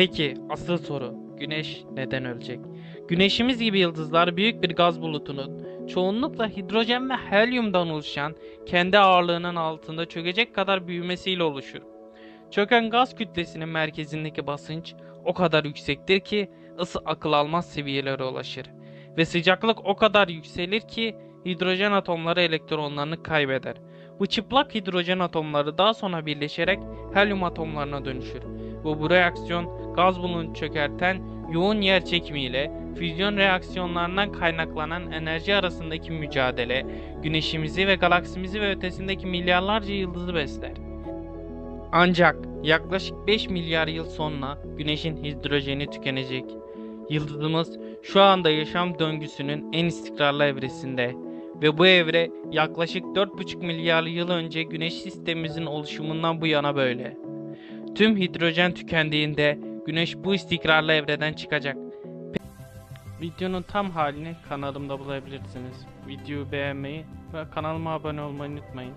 Peki asıl soru Güneş neden ölecek? Güneşimiz gibi yıldızlar büyük bir gaz bulutunun çoğunlukla hidrojen ve helyumdan oluşan kendi ağırlığının altında çökecek kadar büyümesiyle oluşur. Çöken gaz kütlesinin merkezindeki basınç o kadar yüksektir ki ısı akıl almaz seviyelere ulaşır ve sıcaklık o kadar yükselir ki hidrojen atomları elektronlarını kaybeder. Bu çıplak hidrojen atomları daha sonra birleşerek helyum atomlarına dönüşür. Bu reaksiyon gaz bulunu çökerten yoğun yer çekimiyle füzyon reaksiyonlarından kaynaklanan enerji arasındaki mücadele güneşimizi ve galaksimizi ve ötesindeki milyarlarca yıldızı besler. Ancak yaklaşık 5 milyar yıl sonra güneşin hidrojeni tükenecek. Yıldızımız şu anda yaşam döngüsünün en istikrarlı evresinde ve bu evre yaklaşık 4,5 milyar yıl önce güneş sistemimizin oluşumundan bu yana böyle. Tüm hidrojen tükendiğinde güneş bu istikrarlı evreden çıkacak. Videonun tam halini kanalımda bulabilirsiniz. Videoyu beğenmeyi ve kanalıma abone olmayı unutmayın.